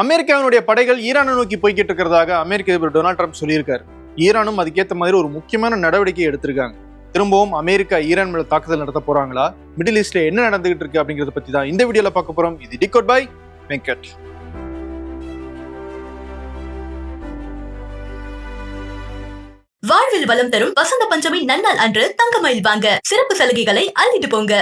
அமெரிக்காவினுடைய படைகள் ஈரானை நோக்கி போய்கிட்டு இருக்கிறதாக அமெரிக்க அதிபர் டொனால்ட் ட்ரம்ப் சொல்லியிருக்காரு. ஈரானும் அதுக்கேற்ற மாதிரி ஒரு முக்கியமான நடவடிக்கை எடுத்திருக்காங்க. திரும்பவும் அமெரிக்கா ஈரான் மேல தாக்குதல் நடத்த போறாங்களா? மிடில் ஈஸ்ட்ல என்ன நடந்துகிட்டு இருக்கு அப்படிங்கறத பத்தி தான் இந்த வீடியோல பார்க்க போறோம். இது டிகோட் பை வெங்கட். வாழ்வில் வளம் தரும் வசந்த பஞ்சமி நன்னாள் அன்று தங்கமயில் வாங்க. சிறப்பு சலுகைகளை அள்ளிட்டு போங்க.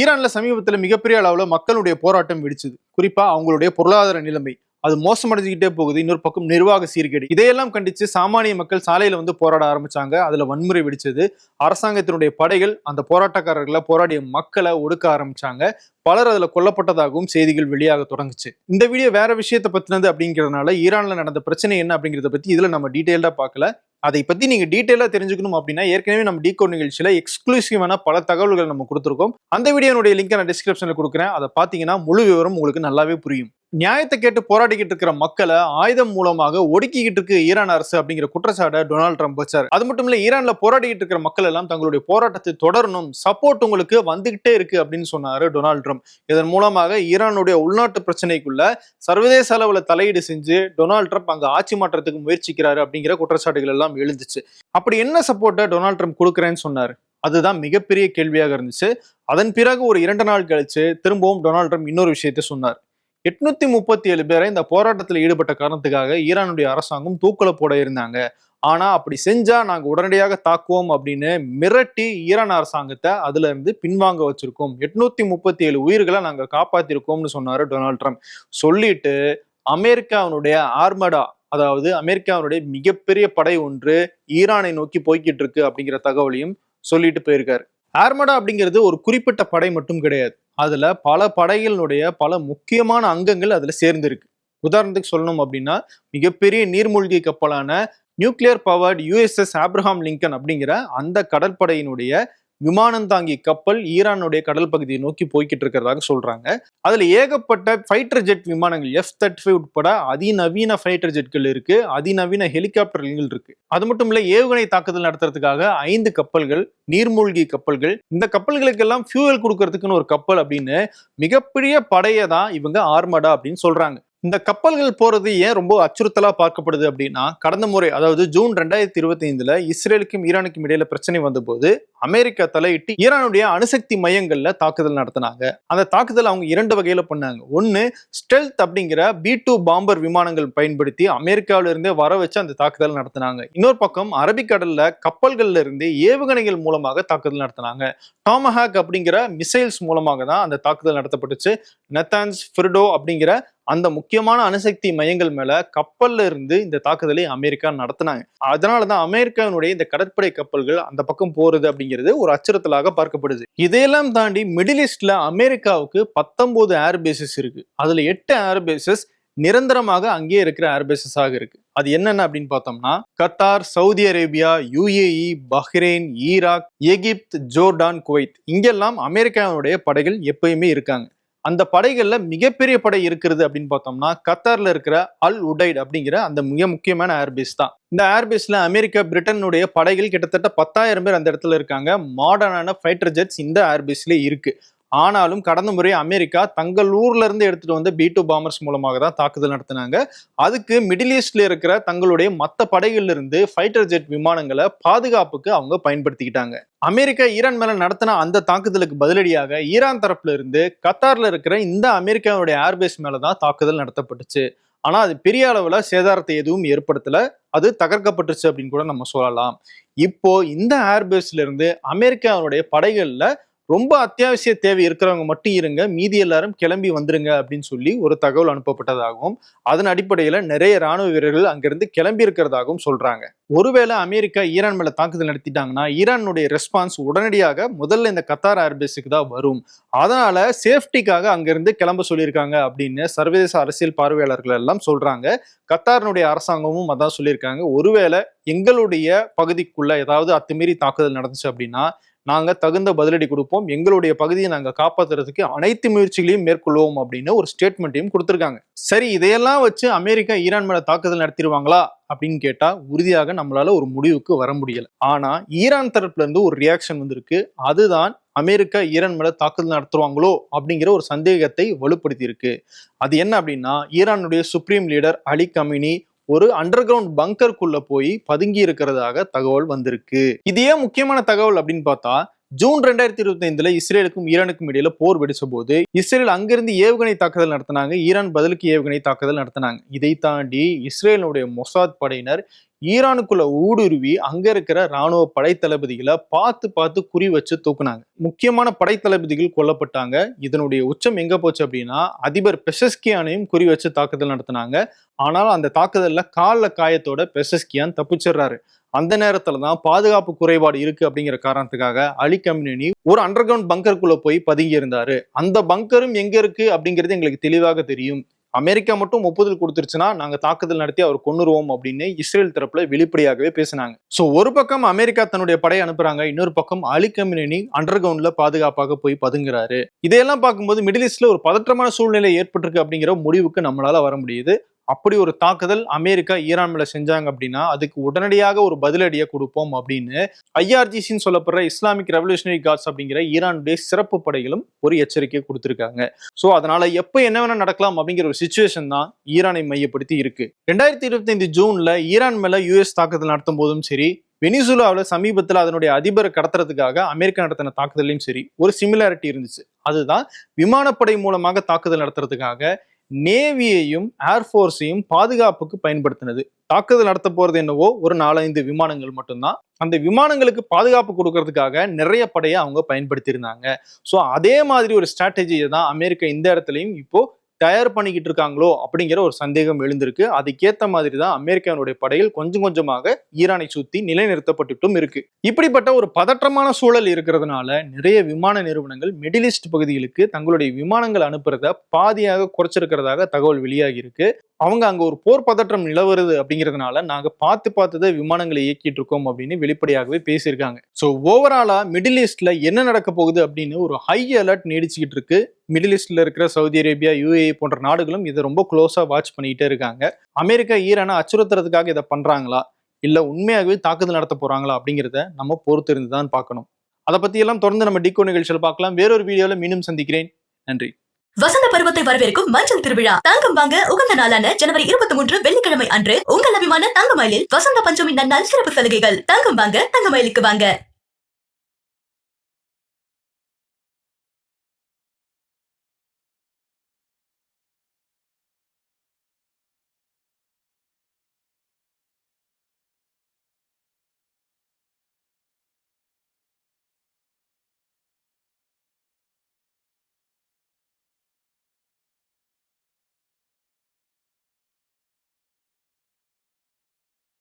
ஈரான்ல சமீபத்துல மிகப்பெரிய அளவுல மக்களுடைய போராட்டம் வெடிச்சது. குறிப்பா அவங்களுடைய பொருளாதார நிலைமை. அது மோசமடைஞ்சுக்கிட்டே போகுது. இன்னொரு பக்கம் நிர்வாக சீர்கேடு. இதையெல்லாம் கண்டிச்சு சாமானிய மக்கள் சாலையில வந்து போராட ஆரம்பிச்சாங்க. அதுல வன்முறை வெடிச்சது. அரசாங்கத்தினுடைய படைகள் அந்த போராட்டக்காரர்களை போராடிய மக்களை ஒடுக்க ஆரம்பிச்சாங்க. பலர் அதில் கொல்லப்பட்டதாகவும் செய்திகள் வெளியாக தொடங்குச்சு. இந்த வீடியோ வேற விஷயத்தை பத்தினது அப்படிங்கிறதுனால ஈரான்ல நடந்த பிரச்சனை என்ன அப்படிங்கிறத பத்தி இதுல நம்ம டீட்டெயில்டா பார்க்கல. அதை பத்தி நீங்க டீட்டெயிலா தெரிஞ்சுக்கணும் அப்படின்னா ஏற்கனவே நம்ம டீகோட் நிகழ்ச்சியில எக்ஸ்க்ளூசிவான பல தகவல்கள் நம்ம கொடுத்துருக்கோம். அந்த வீடியோனுடைய லிங்க் நான் டிஸ்கிரிப்ஷன்ல கொடுக்குறேன். அதை பாத்தீங்கன்னா முழு விவரம் உங்களுக்கு நல்லாவே புரியும். நியாயத்தை கேட்டு போராடிக்கிட்டு இருக்கிற மக்களை ஆயுதம் மூலமாக ஒடுக்கிக்கிட்டு இருக்கு ஈரான் அரசு அப்படிங்கிற குற்றச்சாட்டை டொனால்ட் ட்ரம்ப் வச்சார். அது மட்டும் இல்ல ஈரான்ல போராடிக்கிட்டு இருக்கிற மக்கள் எல்லாம் தங்களுடைய போராட்டத்தை தொடரணும் சப்போர்ட் உங்களுக்கு வந்துகிட்டே இருக்கு அப்படின்னு சொன்னாரு டொனால்ட் ட்ரம்ப். இதன் மூலமாக ஈரானுடைய உள்நாட்டு பிரச்சனைக்குள்ள சர்வதேச அளவுல தலையீடு செஞ்சு டொனால்ட் ட்ரம்ப் அங்க ஆட்சி மாற்றத்துக்கு முயற்சிக்கிறாரு அப்படிங்கிற குற்றச்சாட்டுகள் எல்லாம் எழுந்துச்சு. அப்படி என்ன சப்போர்ட்டை டொனால்ட் ட்ரம்ப் கொடுக்குறேன்னு சொன்னாரு? அதுதான் மிகப்பெரிய கேள்வியாக இருந்துச்சு. அதன் பிறகு ஒரு இரண்டு நாள் கழிச்சு திரும்பவும் டொனால்ட் ட்ரம்ப் இன்னொரு விஷயத்தை சொன்னார். எட்நூத்தி முப்பத்தி ஏழு பேரை இந்த போராட்டத்தில் ஈடுபட்ட காரணத்துக்காக ஈரானுடைய அரசாங்கம் தூக்கல போட இருந்தாங்க. ஆனா அப்படி செஞ்சா நாங்க உடனடியாக தாக்குவோம் அப்படின்னு மிரட்டி ஈரான் அரசாங்கத்தை அதுல இருந்து பின்வாங்க வச்சிருக்கோம். எட்நூத்தி முப்பத்தி ஏழு உயிர்களை நாங்க காப்பாத்திருக்கோம்னு சொன்னாரு டொனால்ட் ட்ரம்ப். சொல்லிட்டு அமெரிக்காவினுடைய ஆர்மடா அதாவது அமெரிக்காவினுடைய மிகப்பெரிய படை ஒன்று ஈரானை நோக்கி போய்கிட்டு இருக்கு அப்படிங்கிற தகவலையும் சொல்லிட்டு போயிருக்காரு. ஆர்மடா அப்படிங்கிறது ஒரு குறிப்பிட்ட படை மட்டும் கிடையாது. அதுல பல படைகளினுடைய பல முக்கியமான அங்கங்கள் அதுல சேர்ந்திருக்கு. உதாரணத்துக்கு சொல்லணும் அப்படின்னா மிகப்பெரிய நீர்மூழ்கி கப்பலான nuclear powered USS Abraham Lincoln அப்படிங்கிற அந்த கடற்படையினுடைய விமானம் தாங்கி கப்பல் ஈரானுடைய கடல் பகுதியை நோக்கி போய்கிட்டு இருக்கிறதாக சொல்றாங்க. அதுல ஏகப்பட்ட ஃபைட்டர் ஜெட் விமானங்கள் எஃப் தேர்ட்டி ஃபைவ் உட்பட அதிநவீன ஃபைட்டர் ஜெட்கள் இருக்கு அதிநவீன ஹெலிகாப்டர்கள் இருக்கு. அது மட்டும் இல்ல ஏவுகணை தாக்குதல் நடத்துறதுக்காக ஐந்து கப்பல்கள் நீர்மூழ்கி கப்பல்கள். இந்த கப்பல்களுக்கெல்லாம் ஃபியூவல் கொடுக்கறதுக்குன்னு ஒரு கப்பல் அப்படின்னு மிகப்பெரிய படையை தான் இவங்க ஆர்மடா அப்படின்னு சொல்றாங்க. இந்த கப்பல்கள் போறது ஏன் ரொம்ப அச்சுறுத்தலா பார்க்கப்படுது அப்படின்னா கடந்த முறை அதாவது ஜூன் ரெண்டாயிரத்தி இருபத்தி ஐந்துல இஸ்ரேலுக்கும் ஈரானுக்கும் இடையில பிரச்சனை வந்தபோது அமெரிக்கா தலையிட்டு ஈரானுடைய அணுசக்தி மையங்கள்ல தாக்குதல் நடத்தினாங்க. அந்த தாக்குதல் அவங்க இரண்டு வகையில பண்ணாங்க. ஒன்னு ஸ்டெல்த் அப்படிங்கிற பி டூ பாம்பர் விமானங்கள் பயன்படுத்தி அமெரிக்காவில இருந்தே வர வச்சு அந்த தாக்குதல் நடத்தினாங்க. இன்னொரு பக்கம் அரபிக்கடல்ல கப்பல்கள்ல இருந்து ஏவுகணைகள் மூலமாக தாக்குதல் நடத்தினாங்க. டாமஹாக் அப்படிங்கிற மிசைல்ஸ் மூலமாக தான் அந்த தாக்குதல் நடத்தப்பட்டுச்சு. நெத்தான்ஸ் ஃபிர்டோ அப்படிங்கிற அந்த முக்கியமான அணுசக்தி மையங்கள் மேல கப்பல்ல இருந்து இந்த தாக்குதலை அமெரிக்கா நடத்தினாங்க. அதனாலதான் அமெரிக்காவினுடைய இந்த கடற்படை கப்பல்கள் அந்த பக்கம் போறது அப்படிங்கிறது ஒரு அச்சுறுத்தலாக பார்க்கப்படுது. இதையெல்லாம் தாண்டி மிடில் ஈஸ்ட்ல அமெரிக்காவுக்கு பத்தொன்பது ஏர்பேசஸ் இருக்கு. அதுல எட்டு ஏர்பேசஸ் நிரந்தரமாக அங்கேயே இருக்கிற ஏர்பேசஸாக இருக்கு. அது என்னென்ன அப்படின்னு பார்த்தோம்னா Qatar Saudi Arabia UAE Bahrain Iraq Egypt Jordan Kuwait இங்கெல்லாம் அமெரிக்காவுடைய படைகள் எப்பயுமே இருக்காங்க. அந்த படைகள்ல மிகப்பெரிய படை இருக்கிறது அப்படின்னு பார்த்தோம்னா கத்தார்ல இருக்கிற அல் உடைட் அப்படிங்கிற அந்த மிக முக்கியமான ஏர்பேஸ் தான். இந்த ஏர்பேஸ்ல அமெரிக்கா பிரிட்டனுடைய படைகள் கிட்டத்தட்ட பத்தாயிரம் பேர் அந்த இடத்துல இருக்காங்க. மாடர்னான ஃபைட்டர் ஜெட்ஸ் இந்த ஏர்பேஸ்ல இருக்கு. ஆனாலும் கடந்த முறை அமெரிக்கா தங்கள் ஊர்ல இருந்து எடுத்துட்டு வந்த பி டூ பாம்பர்ஸ் மூலமாக தான் தாக்குதல் நடத்தினாங்க. அதுக்கு மிடில் ஈஸ்ட்ல இருக்கிற தங்களுடைய மற்ற படைகள்ல இருந்து ஃபைட்டர் ஜெட் விமானங்களை பாதுகாப்புக்கு அவங்க பயன்படுத்திக்கிட்டாங்க. அமெரிக்கா ஈரான் மேல நடத்தின அந்த தாக்குதலுக்கு பதிலடியாக ஈரான் தரப்புல இருந்து கத்தார்ல இருக்கிற இந்த அமெரிக்காவுடைய ஏர்பேஸ் மேலதான் தாக்குதல் நடத்தப்பட்டுச்சு. ஆனா அது பெரிய அளவுல சேதாரத்தை எதுவும் ஏற்படுத்தல. அது தகர்க்கப்பட்டுச்சு அப்படின்னு கூட நம்ம சொல்லலாம். இப்போ இந்த ஏர்பேஸ்ல இருந்து அமெரிக்காவுடைய படைகள்ல ரொம்ப அத்தியாவசிய தேவை இருக்கிறவங்க மட்டும் இருங்க. மீதி எல்லாரும் கிளம்பி வந்துருங்க அப்படின்னு சொல்லி ஒரு தகவல் அனுப்பப்பட்டதாகவும் அதன் அடிப்படையில் நிறைய ராணுவ வீரர்கள் அங்கிருந்து கிளம்பி இருக்கிறதாகவும் சொல்றாங்க. ஒருவேளை அமெரிக்கா ஈரான் மேல தாக்குதல் நடத்திட்டாங்கன்னா ஈரானுடைய ரெஸ்பான்ஸ் உடனடியாக முதல்ல இந்த கத்தார் ஏர்பேஸுக்கு தான் வரும். அதனால சேஃப்டிக்காக அங்கிருந்து கிளம்ப சொல்லியிருக்காங்க அப்படின்னு சர்வதேச அரசியல் பார்வையாளர்கள் எல்லாம் சொல்றாங்க. கத்தாரினுடைய அரசாங்கமும் அதான் சொல்லியிருக்காங்க. ஒருவேளை எங்களுடைய பகுதிக்குள்ள ஏதாவது அத்துமீறி தாக்குதல் நடந்துச்சு அப்படின்னா நாங்கள் தகுந்த பதிலடி கொடுப்போம். எங்களுடைய பகுதியை நாங்கள் காப்பாத்துறதுக்கு அனைத்து முயற்சிகளையும் மேற்கொள்வோம் அப்படின்னு ஒரு ஸ்டேட்மெண்ட்டையும் கொடுத்துருக்காங்க. சரி இதையெல்லாம் வச்சு அமெரிக்கா ஈரான் மேல தாக்குதல் நடத்திடுவாங்களா அப்படின்னு கேட்டா உறுதியாக நம்மளால ஒரு முடிவுக்கு வர முடியல. ஆனா ஈரான் தரப்புல இருந்து ஒரு ரியாக்ஷன் வந்திருக்கு. அதுதான் அமெரிக்கா ஈரான் மேல தாக்குதல் நடத்துவாங்களோ அப்படிங்கிற ஒரு சந்தேகத்தை வலுப்படுத்தி இருக்கு அது என்ன அப்படின்னா ஈரானுடைய சுப்ரீம் லீடர் அலி கமினி ஒரு அண்டர் கிரவுண்ட் பங்கருக்குள்ள போய் பதுங்கி இருக்கிறதாக தகவல் வந்திருக்கு. இது ஏன் முக்கியமான தகவல் அப்படின்னு பார்த்தா ஜூன் ரெண்டாயிரத்தி இருபத்தி ஐந்துல இஸ்ரேலுக்கும் ஈரானுக்கும் இடையில போர் வெடிச்ச போது இஸ்ரேல் அங்கிருந்து ஏவுகணை தாக்குதல் நடத்தினாங்க. ஈரான் பதிலுக்கு ஏவுகணை தாக்குதல் நடத்தினாங்க. இதை தாண்டி இஸ்ரேலுடைய மொசாத் படையினர் ஈரானுக்குள்ள ஊடுருவி அங்க இருக்கிற ராணுவ படை தளபதிகளை பார்த்து பார்த்து குறி வச்சு தூக்குனாங்க. முக்கியமான படை தளபதிகள் கொல்லப்பட்டாங்க. இதனுடைய உச்சம் எங்க போச்சு அப்படின்னா அதிபர் பெசஸ்கியானையும் குறி வச்சு தாக்குதல் நடத்தினாங்க. ஆனால் அந்த தாக்குதல்ல காலில் காயத்தோட பெசஸ்கியான் தப்பிச்சிடுறாரு. அந்த நேரத்துல தான் பாதுகாப்பு குறைபாடு இருக்கு அப்படிங்கிற காரணத்துக்காக அலி கம்யூனி ஒரு அண்டர் கிரவுண்ட் பங்கருக்குள்ள போய் பதுங்கி இருந்தாரு. அந்த பங்கரும் எங்க இருக்கு அப்படிங்கிறது எங்களுக்கு தெளிவாக தெரியும். அமெரிக்கா மட்டும் ஒப்புதல் கொடுத்துருச்சுன்னா நாங்க தாக்குதல் நடத்தி அவர் கொண்டுருவோம் அப்படின்னு இஸ்ரேல் தரப்புல வெளிப்படையாகவே பேசினாங்க. சோ ஒரு பக்கம் அமெரிக்கா தன்னுடைய படை அனுப்புறாங்க இன்னொரு பக்கம் அலி கம்யூனி அண்டர் கிரவுண்ட்ல பாதுகாப்பாக போய் பதுங்குறாரு. இதையெல்லாம் பார்க்கும்போது மிடில் ஈஸ்ட்ல ஒரு பதற்றமான சூழ்நிலை ஏற்பட்டிருக்கு அப்படிங்கிற முடிவுக்கு நம்மளால வர முடியுது. அப்படி ஒரு தாக்குதல் அமெரிக்கா ஈரான் மேல செஞ்சாங்க அப்படின்னா அதுக்கு உடனடியாக ஒரு பதிலடியை கொடுப்போம் அப்படின்னு ஐஆர்ஜிசின்னு சொல்லப்படுற இஸ்லாமிக் ரெவல்யூஷனரி கார்ட்ஸ் அப்படிங்கிற ஈரானுடைய சிறப்பு படைகளும் ஒரு எச்சரிக்கை கொடுத்திருக்காங்க. சோ அதனால எப்ப என்ன வேணா நடக்கலாம் அப்படிங்கிற ஒரு சுச்சுவேஷன் தான் ஈரானை மையப்படுத்தி இருக்கு. ரெண்டாயிரத்தி இருபத்தி ஐந்து ஜூன்ல ஈரான் மேல யூஎஸ் தாக்குதல் நடத்தும் போதும் சரி வெனிசுலாவில் சமீபத்தில் அதனுடைய அதிபரை கடத்துறதுக்காக அமெரிக்கா நடத்தின தாக்குதலையும் சரி ஒரு சிமிலாரிட்டி இருந்துச்சு. அதுதான் விமானப்படை மூலமாக தாக்குதல் நடத்துறதுக்காக நேவியையும் ஏர்ஃபோர்ஸையும் பாதுகாப்புக்கு பயன்படுத்தினது. தாக்குதல் நடத்த போறது என்னவோ ஒரு நாலஞ்சு விமானங்கள் மட்டும்தான். அந்த விமானங்களுக்கு பாதுகாப்பு கொடுக்கறதுக்காக நிறைய படையை அவங்க பயன்படுத்தியிருந்தாங்க. ஸோ அதே மாதிரி ஒரு ஸ்ட்ராட்டஜியை தான் அமெரிக்கா இந்த இடத்துலையும் இப்போ தயார் பண்ணிக்கிட்டு இருக்காங்களோ அப்படிங்கிற ஒரு சந்தேகம் எழுந்திருக்கு. அதுக்கேற்ற மாதிரி தான் அமெரிக்காவினுடைய படைகள் கொஞ்சம் கொஞ்சமாக ஈரானை சுத்தி நிலைநிறுத்தப்பட்டுட்டும் இருக்கு. இப்படிப்பட்ட ஒரு பதற்றமான சூழல் இருக்கிறதுனால நிறைய விமான நிறுவனங்கள் மிடில் ஈஸ்ட் பகுதிகளுக்கு தங்களுடைய விமானங்கள் அனுப்புறத பாதியாக குறைச்சிருக்கிறதாக தகவல் வெளியாகி இருக்கு. அவங்க அங்க ஒரு போர் பதற்றம் நிலவருது அப்படிங்கிறதுனால நாங்க பார்த்து பார்த்துதான் விமானங்களை இயக்கிட்டு இருக்கோம் அப்படின்னு வெளிப்படையாகவே பேசியிருக்காங்க. ஸோ ஓவராலா மிடில் ஈஸ்ட்ல என்ன நடக்க போகுது அப்படின்னு ஒரு ஹை அலர்ட் நீடிச்சுக்கிட்டு இருக்கு. மிடில் ஈஸ்டில் இருக்கிற சவுதி அரேபியா யூஏ போன்ற நாடுகளும் இதை ரொம்ப க்ளோஸாக வாட்ச் பண்ணிக்கிட்டே இருக்காங்க. அமெரிக்கா ஈரானை அச்சுறுத்துறதுக்காக இதை பண்றாங்களா? இல்லை உண்மையாகவே தாக்குதல் நடத்த போறாங்களா? அப்படிங்கிறத நம்ம பொறுத்து இருந்து தான் பார்க்கணும். அதை பற்றியெல்லாம் தொடர்ந்து நம்ம டிகோ நிகழ்ச்சியில் பார்க்கலாம். வேறொரு வீடியோவில் மீண்டும் சந்திக்கிறேன். நன்றி. வசந்த பருவத்தை வரவேற்கும் மஞ்சள் திருவிழா. தங்கம் வாங்க உகந்த நாளான ஜனவரி இருபத்தி மூன்று வெள்ளிக்கிழமை அன்று உங்கள் அபிமான தங்கமயிலில் வசந்த பஞ்சமி நன்னால் சிறப்பு சலுகைகள். தங்கம் வாங்க தங்கமயிலுக்கு வாங்க.